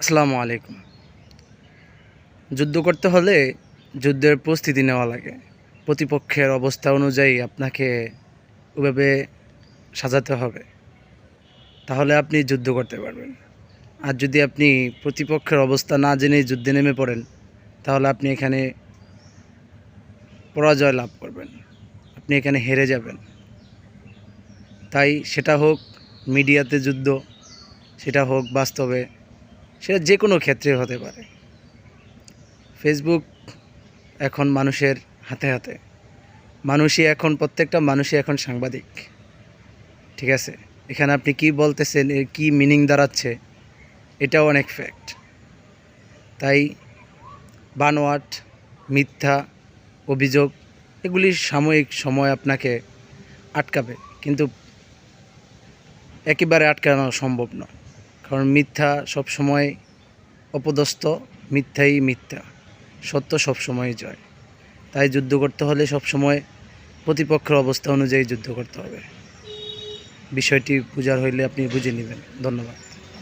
আসসালামু আলাইকুম। যুদ্ধ করতে হলে যুদ্ধের প্রস্তুতি নেওয়া লাগে। প্রতিপক্ষের অবস্থা অনুযায়ী আপনাকে ওভাবে সাজাতে হবে। তাহলে আপনি যুদ্ধ করতে পারবেন। আর যদি আপনি প্রতিপক্ষের অবস্থা না জেনেই যুদ্ধে নেমে পড়েন, তাহলে আপনি এখানে পরাজয় লাভ করবেন। আপনি এখানে হেরে যাবেন। তাই সেটা হোক মিডিয়াতে যুদ্ধ, সেটা হোক বাস্তবে সেটা যে কোনো ক্ষেত্রে হতে পারে। ফেসবুক এখন মানুষের হাতে হাতে। মানুষই এখন, প্রত্যেকটা মানুষই এখন সাংবাদিক। ঠিক আছে? এখানে আপনি কি বলতেছেন, এর কি মিনিং দাঁড়াচ্ছে, এটাও অনেক ফ্যাক্ট তাই বানোয়াট, মিথ্যা, অভিযোগ, এগুলি সাময়িক সময় আপনাকে আটকাবে। কিন্তু একেবারে আটকানো সম্ভব নয়। কারণ মিথ্যা সবসময় অপদস্থ, মিথ্যাই মিথ্যা। সত্য সবসময় জয়। তাই যুদ্ধ করতে হলে সবসময় প্রতিপক্ষের অবস্থা অনুযায়ী যুদ্ধ করতে হবে। বিষয়টি পূজার হইলে আপনি বুঝে নেবেন। ধন্যবাদ।